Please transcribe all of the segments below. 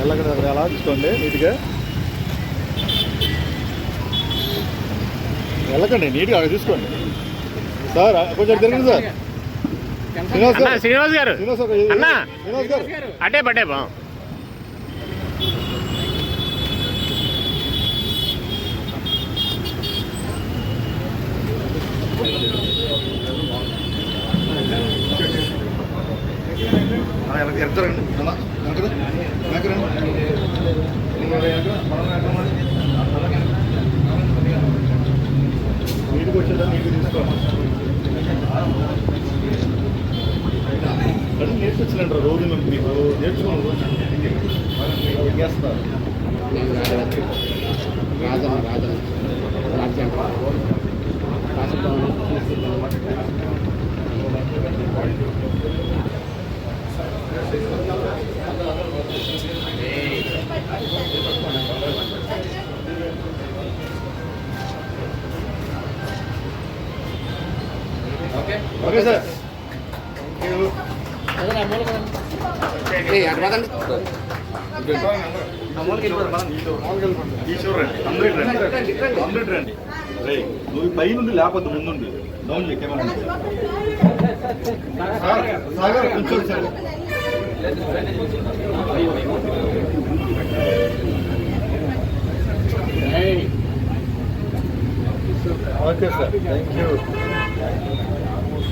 ఎల్లగడ ఎలా తీసుకోండి నీట్గా? వెళ్ళకండి నీట్గా అక్కడ తీసుకోండి. సార్ కొంచెం తిరగండి సార్. శ్రీనివాస్ గారు. శ్రీనివాస్ గారు శ్రీనివాస్ గారు అన్నా. శ్రీనివాస్ గారు. అటే పట్టే బా ఆ, వెనక్కి వెనక్కి రండి. అలా, వెనక్కి రండి. వెనక్కి రండి. ఇంకా వెనక్కి రండి. మనం వెనక్కి రండి. నీటికి వచ్చేదా నీటికి తీసుకోండి రోజు. మీకు నేర్చుకోండి చేస్తారు రాజన రాజన రాజ్యాంగ రాజభవనం రండి రేయ్ నువ్వు పై నుండి లేకపోతే ముందుండి డౌన్ కెమెరా. సార్. సాగర్ కొంచెం sir okay sir. Thank you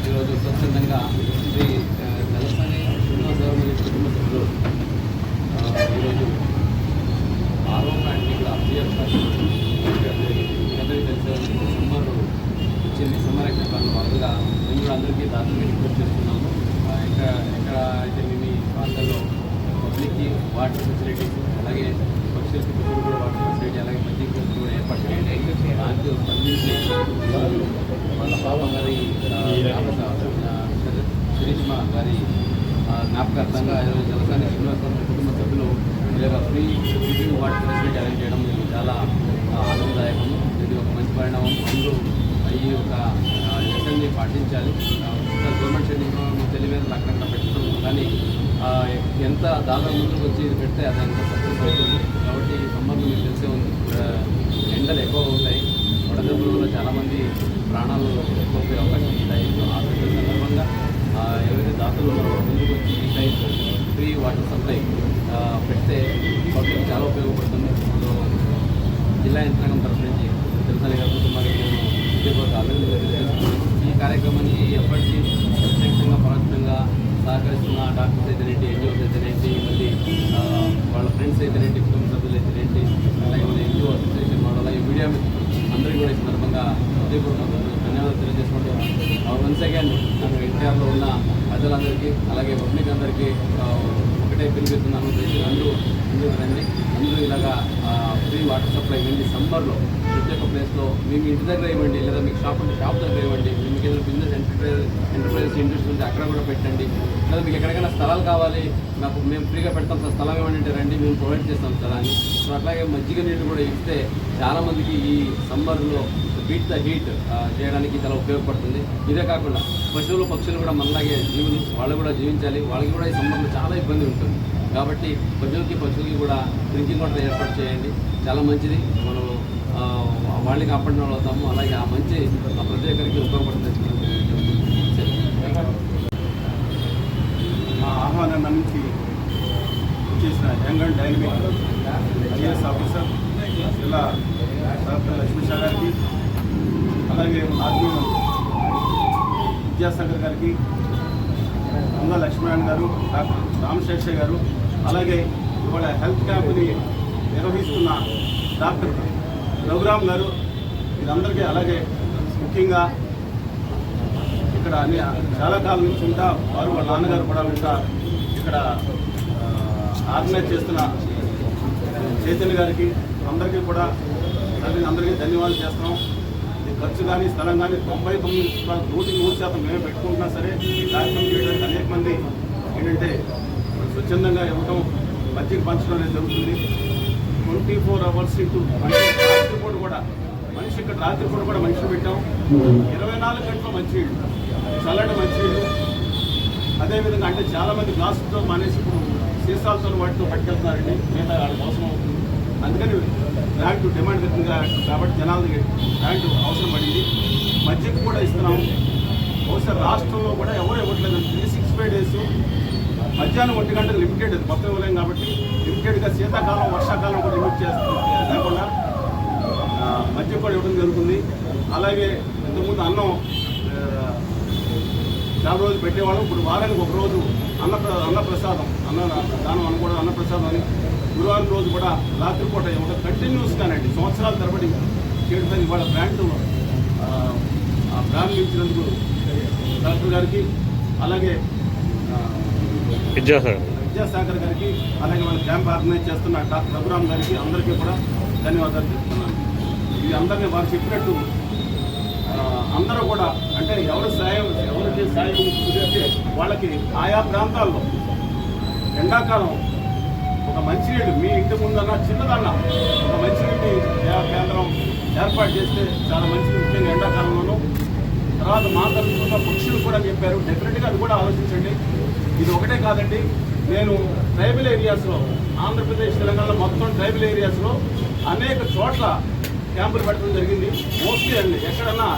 ఈరోజు స్వచ్ఛందంగా శ్రీ ఆ, తలసాని శ్రీనివాసరావు మరియు కుటుంబ సభ్యులు ఆ, ఈరోజు ఆరో ప్లాంట్ని కూడా అప్డేట్ అందరికీ తెలిసే సమ్మర్ వచ్చింది సమ్మర్ భాగంగా మేము కూడా అందరికీ దాదాపు రిక్వెస్ట్ చేస్తున్నాము. ఇక్కడ ఎక్కడ అయితే మేము ఈ ప్రాంతాల్లో పబ్లిక్కి వాటర్ ఫెసిలిటీస్ అలాగే పక్షులకి కూడా వాటర్ ఫెసిలిటీ అలాగే మంచి కూడా ఏర్పాటు చేయండి. దాంట్లో స్పందించి ఈరోజు వాళ్ళ పాపం గారి శిరీష్మ గారి జ్ఞాపకార్థంగా జలసాని శ్రీనివాసరావు కుటుంబ సభ్యులు ఇలాగ free drinking water facility arrange చేయడం చాలా ఆనందదాయకము. ఇది ఒక మంచి పరిణామం. అందరూ ఈ యొక్క లెసన్ని పాటించాలి. గవర్నమెంట్ షెడ్యూల్ తెలివేదలు అక్కడక్కడ పెట్టడం కానీ ఎంత దాదాపు ముందుకు వచ్చి ఇది పెడితే అది ఎంత సక్సెస్ అవుతుంది? కాబట్టి సంబంధం మీకు తెలిసే ఉంది. ఎండలు ఎక్కువ ఉంటాయి. వడదెబ్బలు వల్ల చాలామంది ప్రాణాలు కోల్పోయే అవకాశం ఉంటాయి ఆ సందర్భంగా ఎవరైతే దాతలు ఉన్నారో ముందుకు వచ్చి ఈ టైం ఫ్రీ వాటర్ సప్లై పెడితే పబ్లిక్ చాలా ఉపయోగపడుతుంది. సో జిల్లా యంత్రాంగం తరఫు నుంచి తెలుసాలి కుటుంబానికి హృదయపూర్వక అభినందనలు ఈ కార్యక్రమాన్ని ఎప్పటికీ ప్రత్యక్షంగా పరోక్షంగా సహకరిస్తున్న డాక్టర్స్ అయితేనేంటి ఎన్జిఓస్ అయితేనేంటి మళ్ళీ వాళ్ళ ఫ్రెండ్స్ అయితేనేంటి కుటుంబ సభ్యులు అయితేనేంటి అలాగే మన ఎన్జిఓ అసోసియేషన్ వాళ్ళ ఈ మీడియా అందరికీ కూడా ఈ సందర్భంగా హృదయపూర్వక ధన్యవాదాలు తెలియజేసుకుంటూ వన్స్ అగైన్ ఎన్టీఆర్లో ఉన్న ప్రజలందరికీ అలాగే పబ్లిక్ అందరికీ ఆ, ఒకటే పిలిపిస్తున్నాను అందరూ అందరూ రండి. అందరూ ఇలాగా ఫ్రీ వాటర్ సప్లై ఇవ్వండి. సమ్మర్లో ప్రతి ఒక్క ప్లేస్లో మేము ఇంటి దగ్గర ఇవ్వండి లేదా మీకు షాప్ ఉంటే షాప్ దగ్గర ఇవ్వండి. మీకు ఏదైనా బిజినెస్ ఎంటర్ప్రైజ్ ఎంటర్ప్రైజెస్ ఇంట్రెస్ట్ ఉంటే అక్కడ కూడా పెట్టండి. లేదా మీకు ఎక్కడికైనా స్థలాలు కావాలి నాకు మేము ఫ్రీగా పెడతాం సార్ స్థలం ఏమంటే అంటే రండి మేము ప్రొవైడ్ చేస్తాం స్థలాన్ని సో అట్లాగే మజ్జిగ నీళ్ళు కూడా ఇస్తే చాలామందికి ఈ సమ్మర్లో బీట్ ద హీట్ చేయడానికి చాలా ఉపయోగపడుతుంది. ఇదే కాకుండా పశువులు పక్షులు కూడా మనలాగే జీవులు వాళ్ళు కూడా జీవించాలి. వాళ్ళకి కూడా ఈ సంబంధం చాలా ఇబ్బంది ఉంటుంది. కాబట్టి పశువులకి పశువులకి కూడా డ్రింకింగ్ వాటర్ ఏర్పాటు చేయండి. చాలా మంచిది. మనం వాళ్ళని కాపాడిన వాళ్ళు అవుతాము. అలాగే ఆ మంచి ప్రతి ఒక్కరికి ఉపయోగపడుతుంది మా ఆహ్వానం నుంచి వచ్చేసిన young and dynamic IAS officer జిల్లా డాక్టర్ లక్ష్మీషా గారికి అలాగే ఆర్మీ విద్యాసాగర్ గారికి అంగ లక్ష్మీనారాయణ గారు డాక్టర్ రామశేష గారు అలాగే ఇవాళ హెల్త్ క్యాంప్ని నిర్వహిస్తున్న డాక్టర్ రఘురామ్ గారు వీరందరికీ అలాగే ముఖ్యంగా ఇక్కడ అన్ని చాలా కాలం నుంచి ఉంటా వారు వాళ్ళ నాన్నగారు కూడా ఉంటా ఇక్కడ ఆర్గనైజ్ చేస్తున్న చైతన్య గారికి అందరికీ కూడా అందరికీ అందరికీ ధన్యవాదాలు చేస్తున్నాం. ఖర్చు కానీ స్థలం కానీ తొంభై తొమ్మిది శాతం, నూటికి నూరు శాతం మేమే పెట్టుకుంటున్నా సరే ఈ కార్యక్రమం చేయడానికి అనేక మంది ఏంటంటే స్వచ్ఛందంగా ఇవ్వటం మజ్జిగ పంచడం అనేది జరుగుతుంది. ట్వంటీ ఫోర్ అవర్స్ ఇటు రాత్రిపూట కూడా మనిషి ఇక్కడ రాత్రిపూట కూడా మనిషి పెట్టాం. ఇరవై నాలుగు గంటల మంచి చల్లటి మంచి అదేవిధంగా అంటే చాలామంది గ్లాసులతో మానేసి ఇప్పుడు సీసాలతో వాటితో పట్టుకెళ్తున్నారండి. మిగతా వాళ్ళ కోసం అవుతుంది అందుకని బ్రాండ్ డిమాండ్ విధంగా కాబట్టి జనాలకి బ్రాండ్ అవసరం పడింది. మధ్యకు కూడా ఇస్తున్నాం. బహుశా రాష్ట్రంలో కూడా ఎవరు ఇవ్వట్లేదు త్రీ సిక్స్ ఫైవ్ డేస్ మధ్యాహ్నం ఒంటి గంటలు లిమిటెడ్ మొత్తం ఇవ్వలేము కాబట్టి లిమిటెడ్గా శీతాకాలం వర్షాకాలం కూడా లిమిట్ చేస్తుంది. లేకుండా ఆ, మధ్య కూడా ఇవ్వడం జరుగుతుంది. అలాగే ఇంతకుముందు అన్నం చాలా రోజులు పెట్టేవాళ్ళం. ఇప్పుడు వారానికి ఒక రోజు అన్న అన్నప్రసాదం అన్న ప్రసాదం అన్న దానం అనుకోవడం కూడా అని గురువారం రోజు కూడా రాత్రిపూట ఒక కంటిన్యూస్గానండి సంవత్సరాల తరబడి చేయడం ఇవాళ బ్రాండ్ ప్రారంభించినందుకు డాక్టర్ గారికి అలాగే విద్యాసాగర్ గారికి అలాగే మన క్యాంప్ ఆర్గనైజ్ చేస్తున్న డాక్టర్ రఘురామ్ గారికి అందరికీ కూడా ధన్యవాదాలు చెప్తున్నాను. ఇది అందరినీ వారు చెప్పినట్టు అందరూ కూడా అంటే ఎవరు సాయం ఎవరికి సాయం వాళ్ళకి ఆయా ప్రాంతాల్లో ఎండాకాలం ఒక మంచినీళ్ళు మీ ఇంటి ముందన్న చిన్నదన్న ఒక మంచినీటి కేంద్రం ఏర్పాటు చేస్తే చాలా మంచిది. ముఖ్యంగా ఎండాకాలంలోనూ. తర్వాత మా పక్షులు కూడా చెప్పారు. డెఫినెట్గా అది కూడా ఆలోచించండి. ఇది ఒకటే కాదండి. నేను ట్రైబల్ ఏరియాస్లో ఆంధ్రప్రదేశ్ తెలంగాణ మొత్తం ట్రైబల్ ఏరియాస్లో అనేక చోట్ల క్యాంపులు పెట్టడం జరిగింది. మోస్ట్లీ అండి ఎక్కడన్నా